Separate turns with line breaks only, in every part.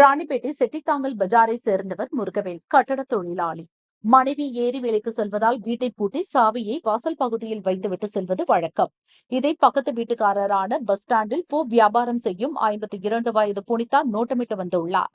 ராணிப்பேட்டை செட்டித்தாங்கல் பஜாரை சேர்ந்தவர் முருகவேல் கட்டட தொழிலாளி. மனைவி ஏரி வேலைக்கு செல்வதால் வீட்டை பூட்டி சாவியை வாசல் பகுதியில் வைத்துவிட்டு செல்வது வழக்கம். இதை பக்கத்து வீட்டுக்காரரான பஸ் ஸ்டாண்டில் பூ வியாபாரம் செய்யும் ஐம்பத்தி இரண்டு வயது புனிதா நோட்டமிட்டு வந்துள்ளார்.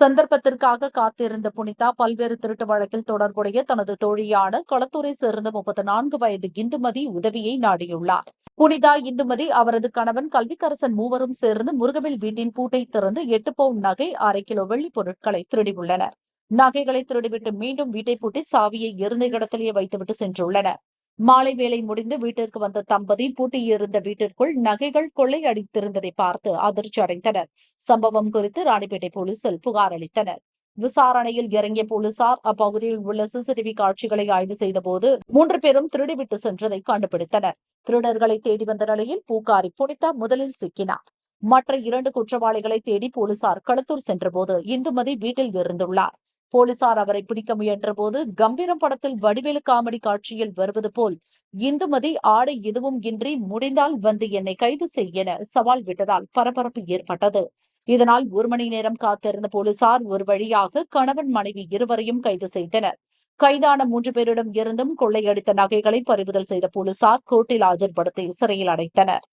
சந்தர்ப்பத்திற்காக காத்திருந்த புனிதா பல்வேறு திருட்டு வழக்கில் தொடர்புடைய தனது தோழியான களத்தூரை சேர்ந்த முப்பத்தி நான்கு வயது இந்துமதி உதவியை நாடியுள்ளார். புனிதா இந்துமதி அவரது கணவன் கல்விக்கரசன் மூவரும் சேர்ந்து முருகவேல் வீட்டின் பூட்டை திறந்து எட்டு பவுன் நகை அரை கிலோ வெள்ளி பொருட்களை திருடியுள்ளனர். நகைகளை திருடிவிட்டு மீண்டும் வீட்டை பூட்டி சாவியை இருந்த இடத்திலேயே வைத்துவிட்டு சென்றுள்ளனர். மாலை வேலை முடிந்து வீட்டிற்கு வந்த தம்பதி பூட்டியிருந்த வீட்டிற்குள் நகைகள் கொள்ளையடித்திருந்ததை பார்த்து அதிர்ச்சி அடைந்தனர். சம்பவம் குறித்து ராணிப்பேட்டை போலீசில் புகார் அளித்தனர். விசாரணையில் இறங்கிய போலீசார் அப்பகுதியில் உள்ள சிசிடிவி காட்சிகளை ஆய்வு செய்தபோது மூன்று பேரும் திருடிவிட்டு சென்றதை கண்டுபிடித்தனர். திருடர்களை தேடி வந்த நிலையில் பூக்காரி புனிதா முதலில் சிக்கினார். மற்ற இரண்டு குற்றவாளிகளை தேடி போலீசார் களத்தூர் சென்றபோது இந்துமதி வீட்டில் இருந்துள்ளார். போலீசார் அவரை பிடிக்க முயன்ற போது கம்பீரம் படத்தில் வடிவேலு காமெடி காட்சியில் வருவது போல் இந்துமதி ஆடை எதுவும் இன்றி முடிந்தால் வந்து என்னை கைது செய் என சவால் விட்டதால் பரபரப்பு ஏற்பட்டது. இதனால் ஒரு மணி நேரம் காத்திருந்த போலீசார் ஒரு வழியாக கணவன் மனைவி இருவரையும் கைது செய்தனர். கைதான மூன்று பேரிடம் இருந்தும் கொள்ளையடித்த நகைகளை பறிமுதல் செய்த போலீசார் கோர்ட்டில் ஆஜர்படுத்தி சிறையில் அடைத்தனர்.